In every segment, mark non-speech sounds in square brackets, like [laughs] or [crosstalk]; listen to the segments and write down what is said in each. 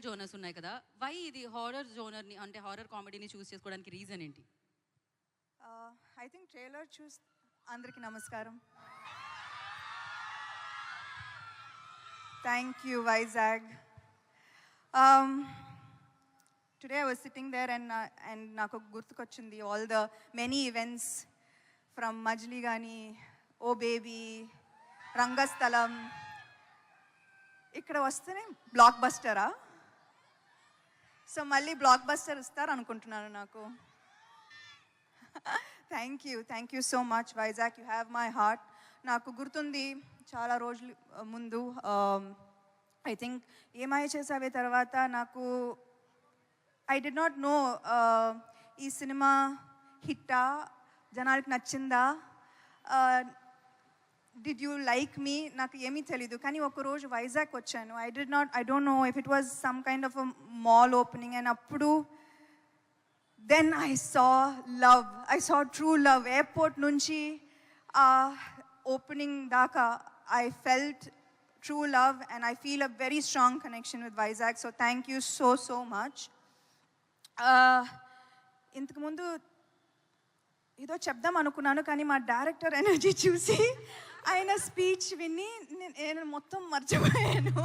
Genres ఉన్నాయి కదా. Why ఇది హారర్ జోనర్ని అంటే హారర్ కామెడీని చూస్ చేసుకోవడానికి రీజన్ ఏంటి? ఐ థింక్ ట్రైలర్ చూస్ అందరికీ నమస్కారం. Thank you Vizag today I was sitting there and and నాకు గుర్తుకొచ్చింది. All the many events from Majili కానీ ఓ బేబీ రంగస్థలం. ఇక్కడ వస్తేనే బ్లాక్ బస్టరా సో మళ్ళీ బ్లాక్ బస్టర్ ఇస్తారు అనుకుంటున్నాను నాకు. Thank you thank you so much Vizag you have my heart నాకు గుర్తుంది చాలా రోజులు ముందు ఐ థింక్ ఏమై చేసావే తర్వాత నాకు ఐ డి నాట్ నో ఈ సినిమా హిట్టా? జనాలకి నచ్చిందా? డిడ్ యూ లైక్ మీ నాకు ఏమీ తెలీదు. కానీ ఒకరోజు వైజాగ్ వచ్చాను. I did not I don't know if it was some kind of mall opening and అప్పుడు then I saw love I saw true love airport నుంచి ఓపెనింగ్ దాకా I felt true love and I feel a very strong connection with Vizag so thank you so so much ఇంతకుముందు ఏదో చెప్దాం అనుకున్నాను కానీ మా director energy [laughs] చూసి ఆయన స్పీచ్ విని నేను మొత్తం మర్చిపోయాను.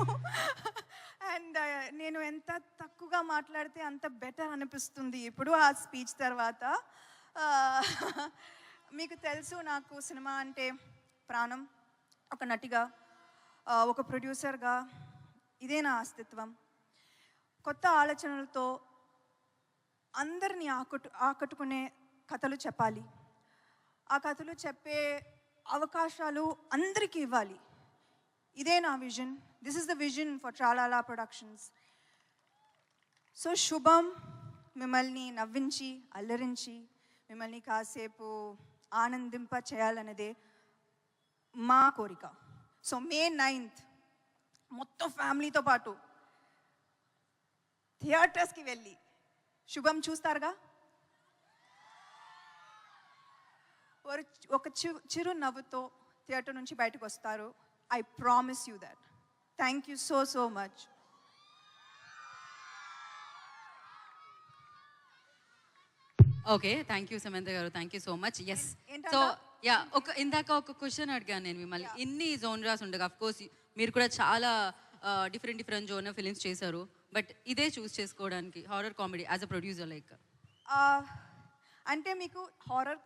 అండ్ నేను ఎంత తక్కువగా మాట్లాడితే అంత బెటర్ అనిపిస్తుంది ఇప్పుడు ఆ స్పీచ్ తర్వాత. మీకు తెలుసు నాకు సినిమా అంటే ప్రాణం ఒక నటిగా ఒక ప్రొడ్యూసర్గా ఇదే నా అస్తిత్వం. కొత్త ఆలోచనలతో అందరినీ ఆకట్టు ఆకట్టుకునే కథలు చెప్పాలి. ఆ కథలు చెప్పే అవకాశాలు అందరికీ ఇవ్వాలి. ఇదే నా vision. This is the vision for tralala productions so Shubham మిమ్మల్ని నవ్వించి అల్లరించి మిమ్మల్ని కాసేపు ఆనందింప చేయాలన్నదే మా కోరిక. సో మే నైన్త్ మొత్తం ఫ్యామిలీతో పాటు థియేటర్స్కి వెళ్ళి శుభం చూస్తారుగా? ఒక- చిరు నవ్వుతో థియేటర్ నుంచి బయటకు వస్తారు. I promise you that thank you so so much okay thank you Samantha garu. Thank you so much yes? So yeah ఒక ఇందాక ఒక క్వశ్చన్ అడిగాను నేను మిమ్మల్ని. ఇన్ని జోన్రాస్ ఉండగా అఫ్ కోర్స్ మీరు కూడా చాలా డిఫరెంట్ డిఫరెంట్ జోనర్ ఫిలిమ్స్ చేశారు. బట్ ఇదే చూస్ చేసుకోవడానికి horror comedy as a producer like అంటే మీకు హారర్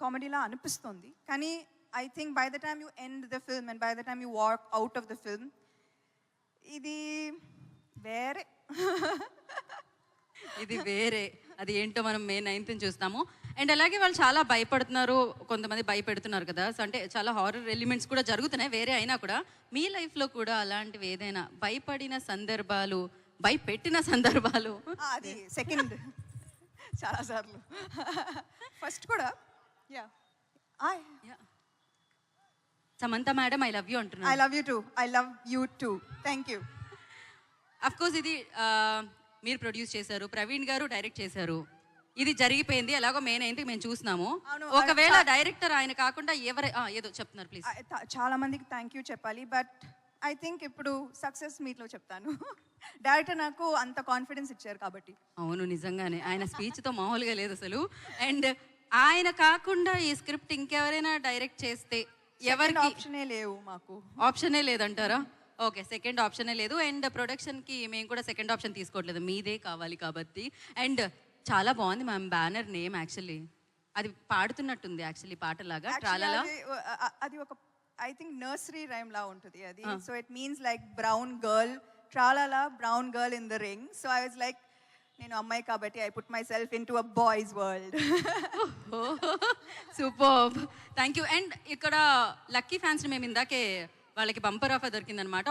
కామెడీలా అనిపిస్తుంది. కానీ I think by the time you end the film and by the time you walk out of the film ఇది వేరే. ఇది వేరే. అది ఏంటో మనం మే నైన్త్ చూస్తాము. అండ్ అలాగే వాళ్ళు చాలా భయపడుతున్నారు. కొంతమంది భయపెడుతున్నారు కదా. సో అంటే చాలా హారర్ ఎలిమెంట్స్ కూడా జరుగుతున్నాయి. వేరే అయినా కూడా. మీ లైఫ్లో కూడా అలాంటివి ఏదైనా భయపడిన సందర్భాలు భయపెట్టిన సందర్భాలు? అది సెకండ్ చాలాసార్లు ఫస్ట్ కూడా yeah I. Samantha madam I love you I అంటున్నారు love you too I love you too thank you of course ఇది మీరు ప్రొడ్యూస్ చేశారు ప్రవీణ్ గారు డైరెక్ట్ చేశారు. ఇది జరిగిపోయింది ఎలాగో మెయిన్ అయింది మేము చూస్తున్నాము అవును, ఒకవేళ డైరెక్టర్ ఆయన కాకుండా ఎవరై ఏదో చెప్తున్నారు ప్లీజ్ చాలా మందికి థ్యాంక్ యూ చెప్పాలి బట్ ఐ థింక్ ఇప్పుడు సక్సెస్ మీట్లో చెప్తాను. [laughs] డైరెక్టర్ నాకు అంత కాన్ఫిడెన్స్ ఇచ్చారు కాబట్టి. అవును నిజంగానే. ఆయన speech తో మామూలుగా లేదు అసలు. అండ్ ఆయన కాకుండా ఈ స్క్రిప్ట్ ఇంకెవరైనా డైరెక్ట్ చేస్తే ఎవరికి ఆప్షనే లేవు మాకు. ఆప్షనే లేదంటారా? ఓకే సెకండ్ ఆప్షనే లేదు. అండ్ ప్రొడక్షన్కి మేము కూడా సెకండ్ ఆప్షన్ తీసుకోవట్లేదు. మీదే కావాలి కాబట్టి. అండ్ చాలా బాగుంది మ్యామ్ బ్యానర్ నేమ్ యాక్చువల్లీ. అది పాడుతున్నట్టుంది యాక్చువల్లీ పాటలాగా ట్రాలలా. uh, అది ఒక ఐ థింక్ నర్సరీ రైమ్ లా ఉంటుంది అది. So it means like brown girl tralala brown girl in the ring so I was like నేను అమ్మాయి కాబట్టి I put myself into a boys world super thank you and ఇక్కడ lucky fans మేము ఇందాకే వాళ్ళకి బంపర్ ఆఫర్ దొరికిందనమాట